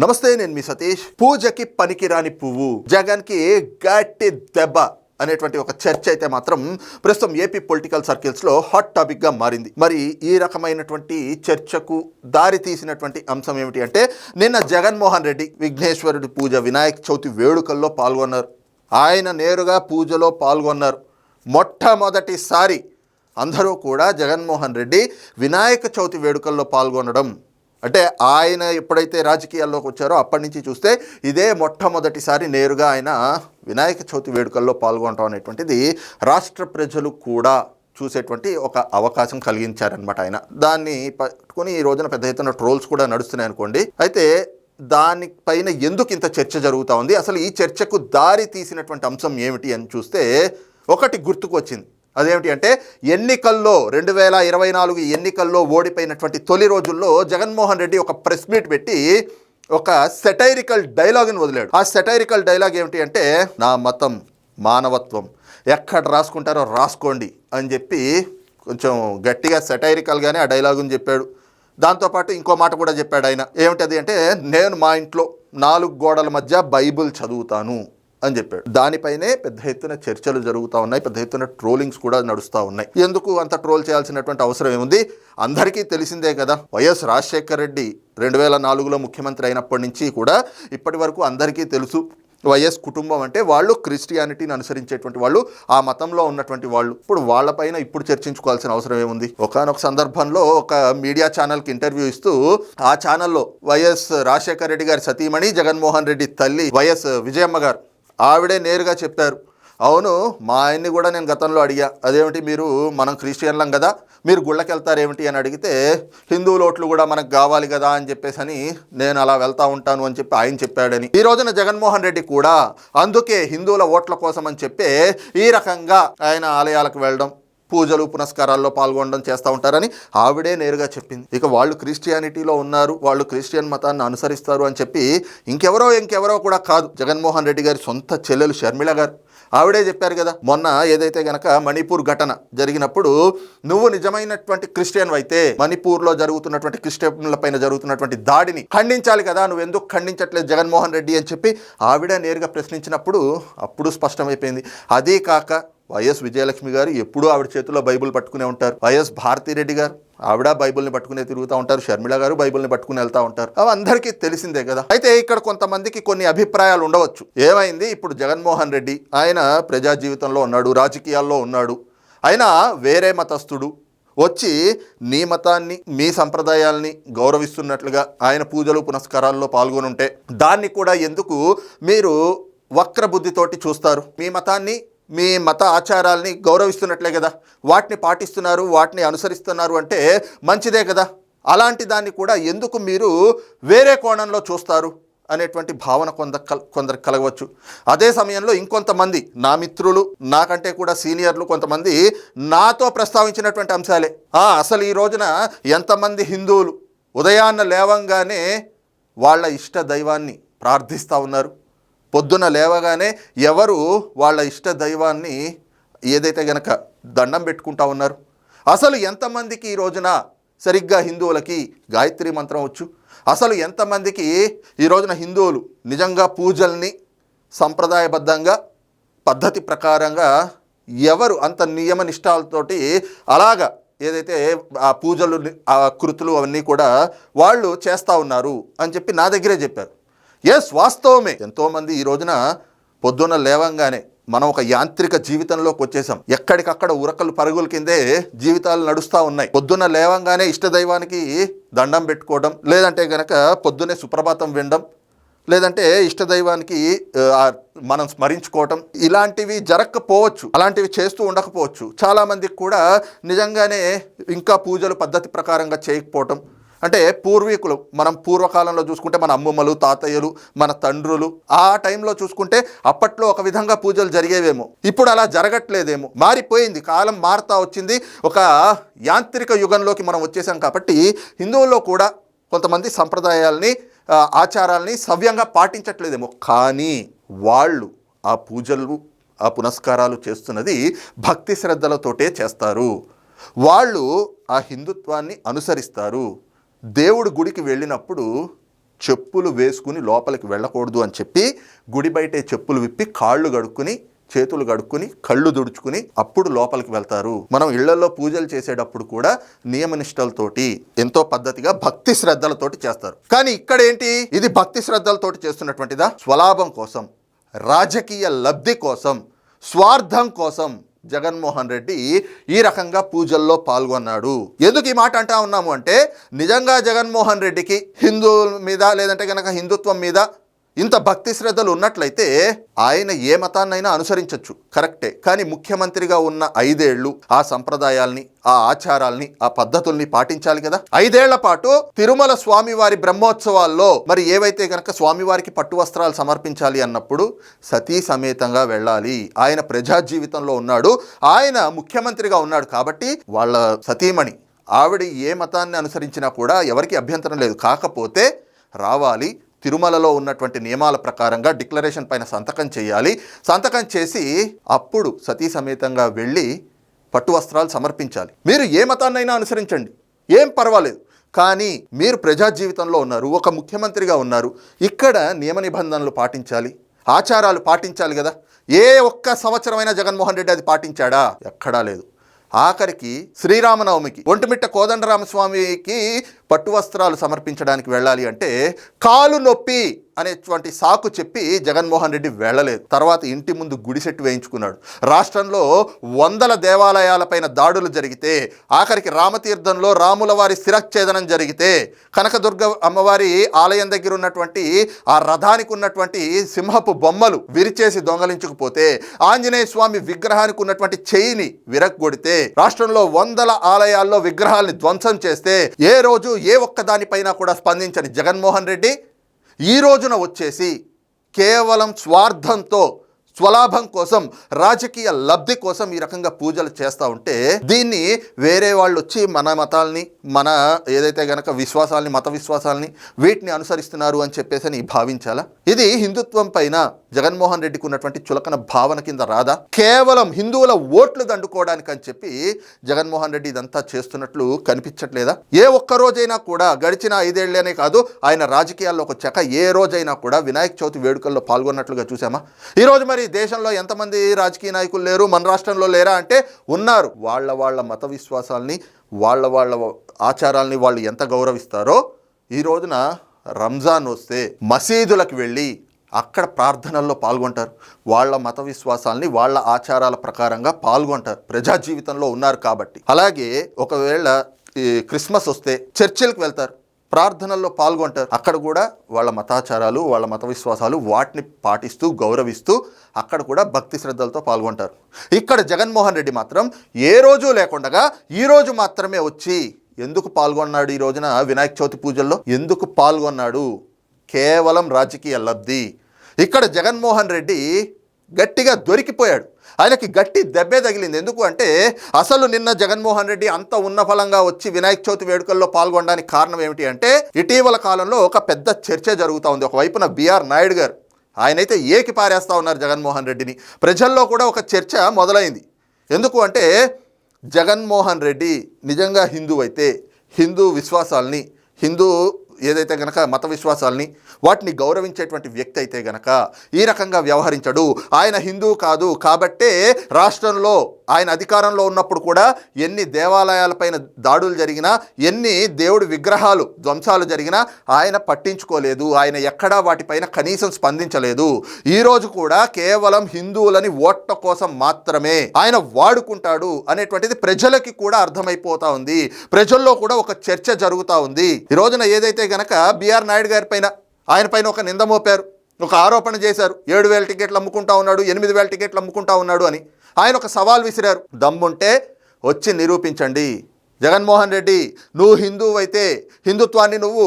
నమస్తే నేను మీ సతీష్. పూజకి పనికిరాని పువ్వు జగన్కి గట్టి దెబ్బ అనేటువంటి ఒక చర్చ అయితే మాత్రం ప్రస్తుతం ఏపీ పొలిటికల్ సర్కిల్స్లో హాట్ టాపిక్గా మారింది. మరి ఈ రకమైనటువంటి చర్చకు దారి తీసినటువంటి అంశం ఏమిటి అంటే నిన్న జగన్మోహన్ రెడ్డి విఘ్నేశ్వరుడి పూజ వినాయక చవితి వేడుకల్లో పాల్గొన్నారు. ఆయన నేరుగా పూజలో పాల్గొన్నారు. మొట్టమొదటిసారి అందరూ కూడా జగన్మోహన్ రెడ్డి వినాయక చవితి వేడుకల్లో పాల్గొనడం అంటే ఆయన ఎప్పుడైతే రాజకీయాల్లోకి వచ్చారో అప్పటి నుంచి చూస్తే ఇదే మొట్టమొదటిసారి నేరుగా ఆయన వినాయక చవితి వేడుకల్లో పాల్గొనడం అనేటువంటిది రాష్ట్ర ప్రజలు కూడా చూసేటువంటి ఒక అవకాశం కలిగించారనమాట ఆయన. దాన్ని పట్టుకొని ఈ రోజున పెద్ద ఎత్తున ట్రోల్స్ కూడా నడుస్తున్నాయి అనుకోండి. అయితే దానిపైన ఎందుకు ఇంత చర్చ జరుగుతూ ఉంది? అసలు ఈ చర్చకు దారి తీసినటువంటి అంశం ఏమిటి అని చూస్తే ఒకటి గుర్తుకు వచ్చింది అదేమిటి అంటే ఎన్నికల్లో రెండు వేల ఇరవై నాలుగు ఎన్నికల్లో ఓడిపోయినటువంటి తొలి రోజుల్లో జగన్మోహన్ రెడ్డి ఒక ప్రెస్ మీట్ పెట్టి ఒక సెటైరికల్ డైలాగ్ని వదిలాడు. ఆ సెటైరికల్ డైలాగ్ ఏమిటి అంటే నా మతం మానవత్వం. ఎక్కడ రాసుకుంటారో రాసుకోండి అని చెప్పి కొంచెం గట్టిగా సెటైరికల్గానే ఆ డైలాగుని చెప్పాడు. దాంతోపాటు ఇంకో మాట కూడా చెప్పాడు ఆయన. ఏమిటది అంటే నేను మా ఇంట్లో నాలుగు గోడల మధ్య బైబిల్ చదువుతాను. అని చెప్పాడు. దానిపైనే పెద్ద ఎత్తున చర్చలు జరుగుతూ ఉన్నాయి. పెద్ద ఎత్తున ట్రోలింగ్స్ కూడా నడుస్తూ ఉన్నాయి. ఎందుకు అంత ట్రోల్ చేయాల్సినటువంటి అవసరం ఏముంది? అందరికీ తెలిసిందే కదా వైఎస్ రాజశేఖర రెడ్డి రెండు వేల నాలుగులో ముఖ్యమంత్రి అయినప్పటి నుంచి కూడా ఇప్పటి వరకు అందరికీ తెలుసు వైఎస్ కుటుంబం అంటే వాళ్ళు క్రిస్టియానిటీని అనుసరించేటువంటి వాళ్ళు ఆ మతంలో ఉన్నటువంటి వాళ్ళు. ఇప్పుడు వాళ్ళపైన ఇప్పుడు చర్చించుకోవాల్సిన అవసరం ఏముంది? ఒకనొక సందర్భంలో ఒక మీడియా ఛానల్కి ఇంటర్వ్యూ ఇస్తూ ఆ ఛానల్లో వైఎస్ రాజశేఖర రెడ్డి గారి సతీమణి జగన్మోహన్ రెడ్డి తల్లి వైఎస్ విజయమ్మ గారు ఆవిడే నేరుగా చెప్పారు అవును మా ఆయన్ని కూడా నేను గతంలో అడిగా. అదేమిటి మీరు మనం క్రిస్టియన్లం కదా మీరు గుళ్ళకి వెళ్తారేమిటి అని అడిగితే హిందువుల ఓట్లు కూడా మనకు కావాలి కదా అని చెప్పేసి అని నేను అలా వెళ్తా ఉంటాను అని చెప్పి ఆయన చెప్పాడని. ఈ రోజున జగన్మోహన్ రెడ్డి కూడా అందుకే హిందువుల ఓట్ల కోసం అని చెప్పి ఈ రకంగా ఆయన ఆలయాలకు వెళ్ళడం పూజలు పునస్కారాల్లో పాల్గొనడం చేస్తూ ఉంటారని ఆవిడే నేరుగా చెప్పింది. ఇక వాళ్ళు క్రిస్టియానిటీలో ఉన్నారు వాళ్ళు క్రిస్టియన్ మతాన్ని అనుసరిస్తారు అని చెప్పి ఇంకెవరో ఇంకెవరో కూడా కాదు. జగన్మోహన్ రెడ్డి గారి సొంత చెల్లెలు షర్మిళ గారు. ఆవిడే చెప్పారు కదా మొన్న ఏదైతే గనక మణిపూర్ ఘటన జరిగినప్పుడు నువ్వు నిజమైనటువంటి క్రిస్టియన్ అయితే మణిపూర్లో జరుగుతున్నటువంటి క్రిస్టియన్ల పైన జరుగుతున్నటువంటి దాడిని ఖండించాలి కదా నువ్వు ఎందుకు ఖండించట్లేదు జగన్మోహన్ రెడ్డి అని చెప్పి ఆవిడ నేరుగా ప్రశ్నించినప్పుడు అప్పుడు స్పష్టమైపోయింది. అదే కాక వైఎస్ విజయలక్ష్మి గారు ఎప్పుడూ ఆవిడ చేతిలో బైబిల్ పట్టుకునే ఉంటారు. వైఎస్ భారతిరెడ్డి గారు ఆవిడ బైబిల్ని పట్టుకునే తిరుగుతూ ఉంటారు. షర్మిళ గారు బైబిల్ని పట్టుకుని వెళ్తూ ఉంటారు. అవి అందరికీ తెలిసిందే కదా. అయితే ఇక్కడ కొంతమందికి కొన్ని అభిప్రాయాలు ఉండవచ్చు. ఏమైంది? ఇప్పుడు జగన్మోహన్ రెడ్డి ఆయన ప్రజా జీవితంలో ఉన్నాడు రాజకీయాల్లో ఉన్నాడు. ఆయన వేరే మతస్థుడు వచ్చి నీ మతాన్ని మీ సంప్రదాయాల్ని గౌరవిస్తున్నట్లుగా ఆయన పూజలు పునస్కారాల్లో పాల్గొనుంటే దాన్ని కూడా ఎందుకు మీరు వక్ర బుద్ధితోటి చూస్తారు? మీ మతాన్ని మీ మత ఆచారాల్ని గౌరవిస్తున్నట్లే కదా. వాటిని పాటిస్తున్నారు వాటిని అనుసరిస్తున్నారు అంటే మంచిదే కదా. అలాంటి దాన్ని కూడా ఎందుకు మీరు వేరే కోణంలో చూస్తారు అనేటువంటి భావన కొంత కల్ కొందరు కలగవచ్చు. అదే సమయంలో ఇంకొంతమంది నా మిత్రులు నాకంటే కూడా సీనియర్లు కొంతమంది నాతో ప్రస్తావించినటువంటి అంశాలే. అసలు ఈ రోజున ఎంతమంది హిందువులు ఉదయాన్న లేవంగానే వాళ్ళ ఇష్ట దైవాన్ని ప్రార్థిస్తూ ఉన్నారు. పొద్దున లేవగానే ఎవరు వాళ్ళ ఇష్ట దైవాన్ని ఏదైతే గనక దండం పెట్టుకుంటా ఉన్నారు? అసలు ఎంతమందికి ఈ రోజున సరిగ్గా హిందువులకి గాయత్రి మంత్రం వచ్చు? అసలు ఎంతమందికి ఈ రోజున హిందువులు నిజంగా పూజల్ని సంప్రదాయబద్ధంగా పద్ధతి ప్రకారంగా ఎవరు అంత నియమ నిష్టాలతోటి అలాగా ఏదైతే ఆ పూజలు ఆ కృతులు అవన్నీ కూడా వాళ్ళు చేస్తూ ఉన్నారు అని చెప్పి నా దగ్గరే చెప్పారు. ఎస్ వాస్తవమే. ఎంతోమంది ఈ రోజున పొద్దున్న లేవంగానే మనం ఒక యాంత్రిక జీవితంలోకి వచ్చేసాం. ఎక్కడికక్కడ ఉరకలు పరుగుల కిందే జీవితాలు నడుస్తూ ఉన్నాయి. పొద్దున్న లేవంగానే ఇష్టదైవానికి దండం పెట్టుకోవడం లేదంటే గనక పొద్దునే సుప్రభాతం వినడం లేదంటే ఇష్టదైవానికి మనం స్మరించుకోవటం ఇలాంటివి జరగకపోవచ్చు అలాంటివి చేస్తూ ఉండకపోవచ్చు. చాలామందికి కూడా నిజంగానే ఇంకా పూజలు పద్ధతి ప్రకారంగా చేయకపోవటం అంటే పూర్వీకులు మనం పూర్వకాలంలో చూసుకుంటే మన అమ్మమ్మలు తాతయ్యలు మన తండ్రులు ఆ టైంలో చూసుకుంటే అప్పట్లో ఒక విధంగా పూజలు జరిగేవేమో. ఇప్పుడు అలా జరగట్లేదేమో. మారిపోయింది. కాలం మారుతా వచ్చింది. ఒక యాంత్రిక యుగంలోకి మనం వచ్చేసాం కాబట్టి హిందువుల్లో కూడా కొంతమంది సంప్రదాయాల్ని ఆచారాల్ని సవ్యంగా పాటించట్లేదేమో. కానీ వాళ్ళు ఆ పూజలు ఆ పునస్కారాలు చేస్తున్నది భక్తి శ్రద్ధలతోటే చేస్తారు. వాళ్ళు ఆ హిందుత్వాన్ని అనుసరిస్తారు. దేవుడు గుడికి వెళ్ళినప్పుడు చెప్పులు వేసుకుని లోపలికి వెళ్ళకూడదు అని చెప్పి గుడి బయటే చెప్పులు విప్పి కాళ్ళు గడుక్కుని చేతులు గడుక్కుని కళ్ళు దుడుచుకుని అప్పుడు లోపలికి వెళ్తారు. మనం ఇళ్ళలో పూజలు చేసేటప్పుడు కూడా నియమనిష్టలతోటి ఎంతో పద్ధతిగా భక్తి శ్రద్ధలతోటి చేస్తారు. కానీ ఇక్కడ ఏంటి? ఇది భక్తి శ్రద్ధలతోటి చేస్తున్నటువంటిదా? స్వలాభం కోసం రాజకీయ లబ్ధి కోసం స్వార్థం కోసం. జగన్మోహన్ రెడ్డి ఈ రకంగా పూజల్లో పాల్గొన్నాడు. ఎందుకు ఈ మాట అంటా ఉన్నాము అంటే నిజంగా జగన్మోహన్ రెడ్డికి హిందువుల మీద లేదంటే కనుక హిందుత్వం మీద ఇంత భక్తి శ్రద్ధలు ఉన్నట్లయితే ఆయన ఏ మతాన్నైనా అనుసరించవచ్చు కరెక్టే. కానీ ముఖ్యమంత్రిగా ఉన్న ఐదేళ్ళు ఆ సంప్రదాయాల్ని ఆ ఆచారాల్ని ఆ పద్ధతుల్ని పాటించాలి కదా? ఐదేళ్ళ పాటు తిరుమల స్వామివారి బ్రహ్మోత్సవాల్లో మరి ఏవైతే గనక స్వామివారికి పట్టు వస్త్రాలు సమర్పించాలి అన్నప్పుడు సతీ సమేతంగా వెళ్ళాలి. ఆయన ప్రజా జీవితంలో ఉన్నాడు. ఆయన ముఖ్యమంత్రిగా ఉన్నాడు కాబట్టి వాళ్ళ సతీమణి ఆవిడ ఏ మతాన్ని అనుసరించినా కూడా ఎవరికి అభ్యంతరం లేదు. కాకపోతే రావాలి. తిరుమలలో ఉన్నటువంటి నియమాల ప్రకారంగా డిక్లరేషన్ పైన సంతకం చేయాలి. సంతకం చేసి అప్పుడు సతీ సమేతంగా వెళ్ళి పట్టు వస్త్రాలు సమర్పించాలి. మీరు ఏ మతాన్నైనా అనుసరించండి. ఏం పర్వాలేదు. కానీ మీరు ప్రజా జీవితంలో ఉన్నారు ఒక ముఖ్యమంత్రిగా ఉన్నారు ఇక్కడ నియమ నిబంధనలు పాటించాలి. ఆచారాలు పాటించాలి కదా. ఏ ఒక్క సంవత్సరమైనా జగన్మోహన్ రెడ్డి అది పాటించాడా? ఎక్కడా లేదు. ఆఖరికి శ్రీరామనవమికి ఒంటిమిట్ట కోదండరామస్వామికి పట్టు వస్త్రాలు సమర్పించడానికి వెళ్ళాలి అంటే కాలు నొప్పి అనేటువంటి సాకు చెప్పి జగన్మోహన్ రెడ్డి వెళ్ళలేదు. తర్వాత ఇంటి ముందు గుడిసెట్టు వేయించుకున్నాడు. రాష్ట్రంలో వందల దేవాలయాలపైన దాడులు జరిగితే ఆఖరికి రామతీర్థంలో రాముల వారి శిరచ్ఛేదనం జరిగితే కనకదుర్గ అమ్మవారి ఆలయం దగ్గర ఉన్నటువంటి ఆ రథానికి ఉన్నటువంటి సింహపు బొమ్మలు విరిచేసి దొంగలించుకుపోతే ఆంజనేయ స్వామి విగ్రహానికి ఉన్నటువంటి చేయిని విరగ్గొడితే రాష్ట్రంలో వందల ఆలయాల్లో విగ్రహాల్ని ధ్వంసం చేస్తే ఏ రోజు ఏ ఒక్కదానిపైన కూడా స్పందించని జగన్మోహన్ రెడ్డి ఈ రోజున వచ్చేసి కేవలం స్వార్థంతో స్వలాభం కోసం రాజకీయ లబ్ధి కోసం ఈ రకంగా పూజలు చేస్తూ ఉంటే దీన్ని వేరే వాళ్ళు వచ్చి మన మతాల్ని మన ఏదైతే గనక విశ్వాసాల్ని మత విశ్వాసాల్ని వీటిని అనుసరిస్తున్నారు అని చెప్పేసి అని భావించాలా? ఇది హిందుత్వం పైన జగన్మోహన్ రెడ్డికి ఉన్నటువంటి చులకన భావన కింద రాదా? కేవలం హిందువుల ఓట్లు దండుకోవడానికి అని చెప్పి జగన్మోహన్ రెడ్డి ఇదంతా చేస్తున్నట్లు కనిపించట్లేదా? ఏ ఒక్క రోజైనా కూడా గడిచిన ఐదేళ్ళనే కాదు ఆయన రాజకీయాల్లో ఒక చెక ఏ రోజైనా కూడా వినాయక చవితి వేడుకల్లో పాల్గొన్నట్లుగా చూసామా ఈరోజు మరి దేశంలో ఎంతమంది రాజకీయ నాయకులు లేరు మన రాష్ట్రంలో లేరా అంటే ఉన్నారు. వాళ్ళ వాళ్ళ మత విశ్వాసాల్ని వాళ్ళ వాళ్ళ ఆచారాలని వాళ్ళు ఎంత గౌరవిస్తారో ఈ రోజున రంజాన్ వస్తే మసీదులకు వెళ్ళి అక్కడ ప్రార్థనల్లో పాల్గొంటారు. వాళ్ళ మత విశ్వాసాల్ని వాళ్ళ ఆచారాల ప్రకారంగా పాల్గొంటారు. ప్రజా జీవితంలో ఉన్నారు కాబట్టి. అలాగే ఒకవేళ ఈ క్రిస్మస్ వస్తే చర్చిలకు వెళ్తారు. ప్రార్థనల్లో పాల్గొంటారు. అక్కడ కూడా వాళ్ళ మతాచారాలు వాళ్ళ మత విశ్వాసాలు వాటిని పాటిస్తూ గౌరవిస్తూ అక్కడ కూడా భక్తి శ్రద్ధలతో పాల్గొంటారు. ఇక్కడ జగన్మోహన్ రెడ్డి మాత్రం ఏ రోజు లేకుండగా ఈరోజు మాత్రమే వచ్చి ఎందుకు పాల్గొన్నాడు ఈ రోజున వినాయక చవితి పూజల్లో? ఎందుకు పాల్గొన్నాడు? కేవలం రాజకీయ లబ్ధి. ఇక్కడ జగన్మోహన్ రెడ్డి గట్టిగా దొరికిపోయాడు. ఆయనకి గట్టి దెబ్బే తగిలింది. ఎందుకు అంటే అసలు నిన్న జగన్మోహన్ రెడ్డి అంత ఉన్న ఫలంగా వచ్చి వినాయక చవితి వేడుకల్లో పాల్గొనడానికి కారణం ఏమిటి అంటే ఇటీవల కాలంలో ఒక పెద్ద చర్చ జరుగుతూ ఉంది. ఒకవైపున బీఆర్ నాయుడు గారు ఆయనైతే ఏకి పారేస్తా ఉన్నారు జగన్మోహన్ రెడ్డిని. ప్రజల్లో కూడా ఒక చర్చ మొదలైంది. ఎందుకు అంటే జగన్మోహన్ రెడ్డి నిజంగా హిందూ అయితే హిందూ విశ్వాసాల్ని హిందూ ఏదైతే గనక మత విశ్వాసాల్ని వాటిని గౌరవించేటువంటి వ్యక్తి అయితే గనక ఈ రకంగా వ్యవహరించడు. ఆయన హిందూ కాదు కాబట్టే రాష్ట్రంలో ఆయన అధికారంలో ఉన్నప్పుడు కూడా ఎన్ని దేవాలయాలపైన దాడులు జరిగినా ఎన్ని దేవుడి విగ్రహాలు ధ్వంసాలు జరిగినా ఆయన పట్టించుకోలేదు. ఆయన ఎక్కడా వాటిపైన కనీసం స్పందించలేదు. ఈ రోజు కూడా కేవలం హిందువులని ఓట్ల కోసం మాత్రమే ఆయన వాడుకుంటాడు అనేటువంటిది ప్రజలకి కూడా అర్థమైపోతా ఉంది. ప్రజల్లో కూడా ఒక చర్చ జరుగుతూ ఉంది. ఈ రోజున ఏదైతే గనక బిఆర్ నాయుడు గారి పైన ఆయన పైన ఒక నింద మోపారు. ఒక ఆరోపణ చేశారు. ఏడు వేల టికెట్లు అమ్ముకుంటా ఉన్నాడు ఎనిమిది వేల టికెట్లు అమ్ముకుంటా ఉన్నాడు అని. ఆయన ఒక సవాల్ విసిరారు. దమ్ముంటే వచ్చి నిరూపించండి. జగన్మోహన్ రెడ్డి నువ్వు హిందువు అయితే హిందుత్వాన్ని నువ్వు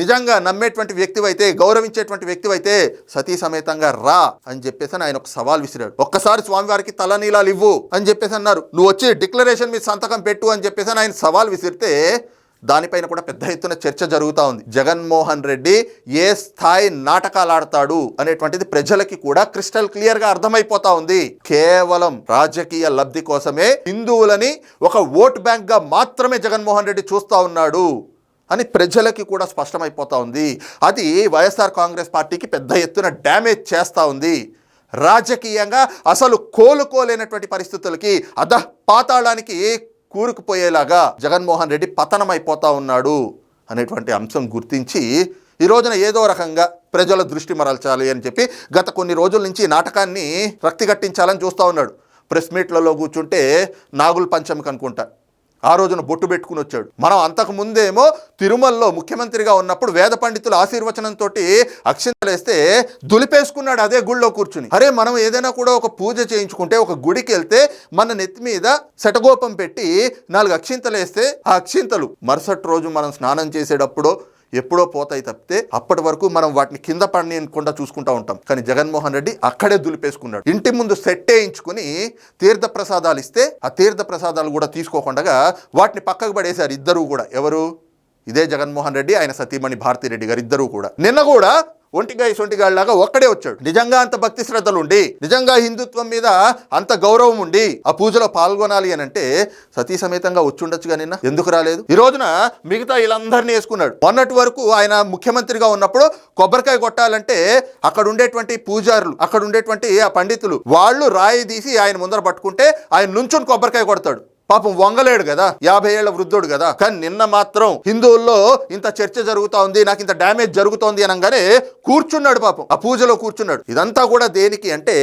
నిజంగా నమ్మేటువంటి వ్యక్తివైతే గౌరవించేటువంటి వ్యక్తివైతే సతీ సమేతంగా రా అని చెప్పేసి ఆయన ఒక సవాల్ విసిరాడు ఒక్కసారి స్వామివారికి తలనీలాలు ఇవ్వు అని చెప్పేసి అన్నారు. నువ్వు వచ్చి డిక్లరేషన్ మీద సంతకం పెట్టు అని చెప్పేసి ఆయన సవాల్ విసిరితే దానిపైన కూడా పెద్ద ఎత్తున చర్చ జరుగుతూ ఉంది. జగన్మోహన్ రెడ్డి ఏ స్థాయి నాటకాలు ఆడతాడు అనేటువంటిది ప్రజలకి కూడా క్రిస్టల్ క్లియర్గా అర్థమైపోతా ఉంది. కేవలం రాజకీయ లబ్ధి కోసమే హిందువులని ఒక ఓట్ బ్యాంక్గా మాత్రమే జగన్మోహన్ రెడ్డి చూస్తూ ఉన్నాడు అని ప్రజలకి కూడా స్పష్టమైపోతా ఉంది. అది వైఎస్ఆర్ కాంగ్రెస్ పార్టీకి పెద్ద ఎత్తున డ్యామేజ్ చేస్తూ ఉంది. రాజకీయంగా అసలు కోలుకోలేనటువంటి పరిస్థితులకి అధ పాతాళానికి కూరుకుపోయేలాగా జగన్మోహన్ రెడ్డి పతనమైపోతా ఉన్నాడు అనేటువంటి అంశం గుర్తించి ఈ రోజున ఏదో రకంగా ప్రజల దృష్టి మరల్చాలి అని చెప్పి గత కొన్ని రోజుల నుంచి నాటకాన్ని రక్తిగట్టించాలని చూస్తూ ఉన్నాడు. ప్రెస్ మీట్లలో కూర్చుంటే నాగుల పంచమికి అనుకుంటా. ఆ రోజున బొట్టు పెట్టుకుని వచ్చాడు. మనం అంతకు ముందేమో తిరుమలలో ముఖ్యమంత్రిగా ఉన్నప్పుడు వేద పండితుల ఆశీర్వచనంతో అక్షింతలేస్తే దులిపేసుకున్నాడు అదే గుళ్ళో కూర్చుని. అరే మనం ఏదైనా కూడా ఒక పూజ చేయించుకుంటే ఒక గుడికి వెళ్తే మన నెత్తి మీద శటగోపం పెట్టి నాలుగు అక్షింతలేస్తే ఆ అక్షింతలు మరుసటి రోజు మనం స్నానం చేసేటప్పుడు ఎప్పుడో పోతాయి తప్పితే అప్పటి వరకు మనం వాటిని కింద పడనియకుండా చూసుకుంటా ఉంటాం. కానీ జగన్మోహన్ రెడ్డి అక్కడే దులిపేసుకున్నాడు. ఇంటి ముందు సెట్ వేయించుకుని తీర్థ ప్రసాదాలు ఇస్తే ఆ తీర్థ ప్రసాదాలు కూడా తీసుకోకుండా వాటిని పక్కకు పడేశారు ఇద్దరు కూడా. ఎవరు? ఇదే జగన్మోహన్ రెడ్డి ఆయన సతీమణి భారతిరెడ్డి గారు ఇద్దరు కూడా. నిన్న కూడా ఒంటిగా సొంటిగాళ్ళలాగా ఒక్కడే వచ్చాడు. నిజంగా అంత భక్తి శ్రద్ధలు ఉండి నిజంగా హిందుత్వం మీద అంత గౌరవం ఉండి ఆ పూజలో పాల్గొనాలి అని అంటే సతీ సమేతంగా వచ్చుండొచ్చుగా నిన్న? ఎందుకు రాలేదు? ఈ రోజున మిగతా వీళ్ళందరినీ వేసుకున్నాడు. మొన్నటి వరకు ఆయన ముఖ్యమంత్రిగా ఉన్నప్పుడు కొబ్బరికాయ కొట్టాలంటే అక్కడ ఉండేటువంటి పూజారులు అక్కడ ఉండేటువంటి ఆ పండితులు వాళ్ళు రాయి తీసి ఆయన ముందర పట్టుకుంటే ఆయన నుంచుని కొబ్బరికాయ కొడతాడు. పాపం వంగలేడు కదా. యాభై ఏళ్ళ వృద్ధుడు కదా. కానీ నిన్న మాత్రం హిందువుల్లో ఇంత చర్చ జరుగుతా ఉంది నాకు ఇంత డ్యామేజ్ జరుగుతోంది అనగానే కూర్చున్నాడు పాపం. ఆ పూజలో కూర్చున్నాడు. ఇదంతా కూడా దేనికి అంటే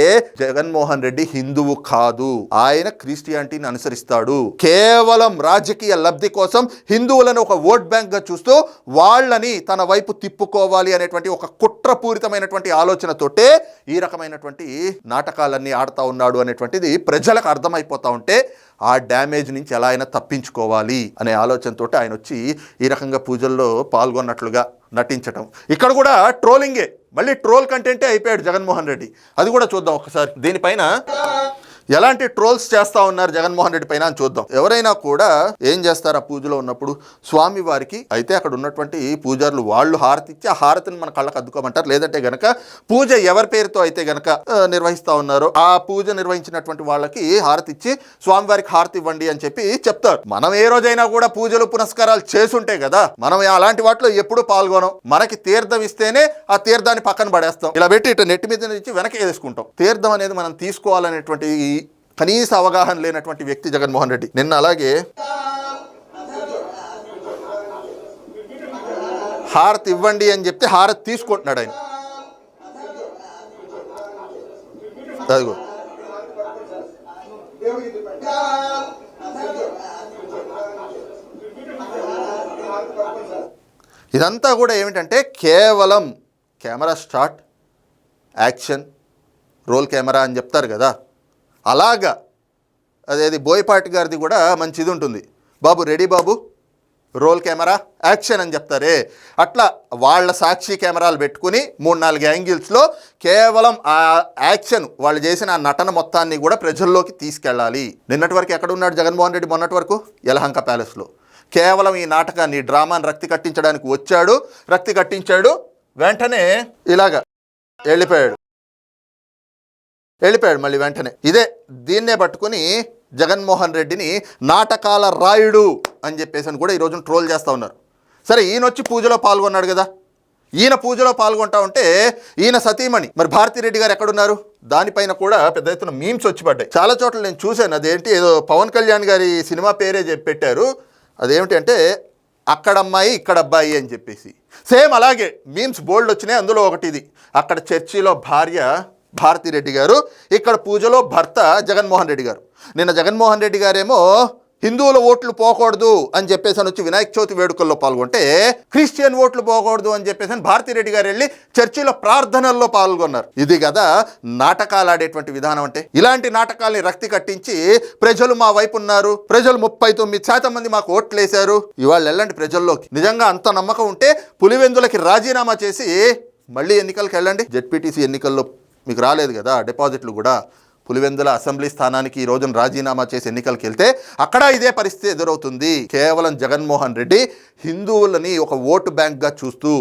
జగన్మోహన్ రెడ్డి హిందువు కాదు. ఆయన క్రిస్టియానిటీని అనుసరిస్తాడు. కేవలం రాజకీయ లబ్ధి కోసం హిందువులను ఒక ఓట్ బ్యాంక్గా చూస్తూ వాళ్ళని తన వైపు తిప్పుకోవాలి అనేటువంటి ఒక కుట్రపూరితమైనటువంటి ఆలోచనతోటే ఈ రకమైనటువంటి నాటకాలన్నీ ఆడుతా ఉన్నాడు అనేటువంటిది ప్రజలకు అర్థమైపోతా ఉంటే ఆ డ్యామేజ్ నుంచి ఎలా అయినా తప్పించుకోవాలి అనే ఆలోచనతో ఆయన వచ్చి ఈ రకంగా పూజల్లో పాల్గొన్నట్లుగా నటించటం. ఇక్కడ కూడా ట్రోలింగే. మళ్ళీ ట్రోల్ కంటెంటే అయిపోయాడు జగన్మోహన్ రెడ్డి. అది కూడా చూద్దాం ఒకసారి. దీనిపైన ఎలాంటి ట్రోల్స్ చేస్తా ఉన్నారు జగన్మోహన్ రెడ్డి పైన అని చూద్దాం. ఎవరైనా కూడా ఏం చేస్తారు ఆ పూజలో ఉన్నప్పుడు? స్వామి వారికి అయితే అక్కడ ఉన్నటువంటి పూజారులు వాళ్ళు హారతి ఇచ్చి ఆ హారతిని మన కళ్ళకు అద్దుకోమంటారు. లేదంటే గనక పూజ ఎవరి పేరుతో అయితే గనక నిర్వహిస్తూ నిర్వహిస్తా ఉన్నారో ఆ పూజ నిర్వహించినటువంటి వాళ్ళకి హారతి ఇచ్చి స్వామివారికి హారతి ఇవ్వండి అని చెప్పి చెప్తారు. మనం ఏ రోజైనా కూడా పూజలు పునస్కారాలు చేసుంటే కదా మనం అలాంటి వాటిలో ఎప్పుడు పాల్గొనం. మనకి తీర్థం ఇస్తేనే ఆ తీర్థాన్ని పక్కన పడేస్తాం. ఇలా పెట్టి ఇటు నెట్టి మీద నుంచి వెనక్కి వేసుకుంటాం. తీర్థం అనేది మనం తీసుకోవాలనేటువంటి ఈ కనీస అవగాహన లేనటువంటి వ్యక్తి జగన్మోహన్ రెడ్డి. నిన్న అలాగే హారతి ఇవ్వండి అని చెప్తే హారతి తీసుకుంటున్నాడు ఆయన. అదిగో. ఇదంతా కూడా ఏమిటంటే కేవలం camera start action roll camera అని చెప్తారు కదా. అలాగా. అదేది బోయపాటి గారిది కూడా మంచిది ఉంటుంది. బాబు రెడీ బాబు? Roll camera? యాక్షన్ అని చెప్తారే. అట్లా వాళ్ళ సాక్షి కెమెరాలు పెట్టుకుని మూడు నాలుగు యాంగిల్స్లో కేవలం ఆ యాక్షన్ వాళ్ళు చేసిన ఆ నటన మొత్తాన్ని కూడా ప్రజల్లోకి తీసుకెళ్ళాలి. నిన్నటి వరకు ఎక్కడ ఉన్నాడు జగన్మోహన్ రెడ్డి మొన్నటి వరకు? యలహంక ప్యాలెస్లో. కేవలం ఈ నాటకాన్ని డ్రామాని రక్తి కట్టించడానికి వచ్చాడు. రక్తి కట్టించాడు. వెంటనే ఇలాగా వెళ్ళిపోయాడు. వెళ్ళిపోయాడు మళ్ళీ వెంటనే. ఇదే దీన్నే పట్టుకుని జగన్మోహన్ రెడ్డిని నాటకాల రాయుడు అని చెప్పేసి అని కూడా ఈరోజు ట్రోల్ చేస్తూ ఉన్నారు. సరే ఈయన వచ్చి పూజలో పాల్గొన్నాడు కదా. ఈయన పూజలో పాల్గొంటా ఉంటే ఈయన సతీమణి మరి భారతిరెడ్డి గారు ఎక్కడున్నారు? దానిపైన కూడా పెద్ద ఎత్తున మీమ్స్ వచ్చి పడ్డాయి. చాలా చోట్ల నేను చూశాను అదేంటి ఏదో పవన్ కళ్యాణ్ గారి సినిమా పేరే చెప్పి పెట్టారు. అదేమిటి అంటే అక్కడ అమ్మాయి ఇక్కడ అబ్బాయి అని చెప్పేసి. సేమ్ అలాగే మీమ్స్ బోల్డ్ వచ్చినాయి అందులో ఒకటి ఇది అక్కడ చర్చిలో భార్య భారతిరెడ్డి గారు ఇక్కడ పూజలో భర్త జగన్మోహన్ రెడ్డి గారు. నిన్న జగన్మోహన్ రెడ్డి గారేమో హిందువుల ఓట్లు పోకూడదు అని చెప్పేసి అని వచ్చి వినాయక చవితి వేడుకల్లో పాల్గొంటే క్రిస్టియన్ ఓట్లు పోకూడదు అని చెప్పేసి అని భారతిరెడ్డి గారు వెళ్ళి చర్చిలో ప్రార్థనల్లో పాల్గొన్నారు. ఇది కదా నాటకాలు ఆడేటువంటి విధానం అంటే. ఇలాంటి నాటకాల్ని రక్తి కట్టించి ప్రజలు మా వైపు ఉన్నారు. ప్రజలు ముప్పై తొమ్మిది శాతం మంది మాకు ఓట్లు వేశారు. ఇవాళ వెళ్ళండి ప్రజల్లోకి. నిజంగా అంత నమ్మకం ఉంటే పులివెందులకి రాజీనామా చేసి మళ్ళీ ఎన్నికలకు వెళ్ళండి. జెడ్పీటీసీ ఎన్నికల్లో మీకు రాలేదు కదా డిపాజిట్లు కూడా. పులివెందుల అసెంబ్లీ స్థానానికి ఈ రోజున రాజీనామా చేసి ఎన్నికలకు వెళ్తే అక్కడ ఇదే పరిస్థితి ఎదురవుతుంది. కేవలం జగన్మోహన్ రెడ్డి హిందువులని ఒక ఓటు బ్యాంక్గా చూస్తూ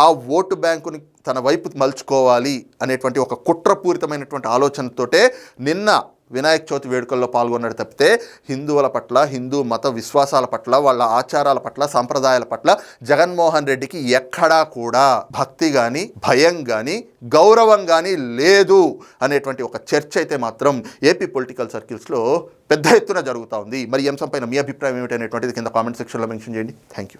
ఆ ఓటు బ్యాంకుని తన వైపు మలుచుకోవాలి అనేటువంటి ఒక కుట్రపూరితమైనటువంటి ఆలోచనతోటే నిన్న వినాయక చవితి వేడుకల్లో పాల్గొన్నాడు తప్పితే హిందువుల పట్ల హిందూ మత విశ్వాసాల పట్ల వాళ్ళ ఆచారాల పట్ల సాంప్రదాయాల పట్ల జగన్మోహన్ రెడ్డికి ఎక్కడా కూడా భక్తి కానీ భయం కానీ గౌరవం కానీ లేదు అనేటువంటి ఒక చర్చ అయితే మాత్రం ఏపీ పొలిటికల్ సర్కిల్స్లో పెద్ద ఎత్తున జరుగుతూ ఉంది. మరి ఈ అంశంపైన మీ అభిప్రాయం ఏమిటి అనేటువంటిది కింద కామెంట్ సెక్షన్లో మెన్షన్ చేయండి. Thank you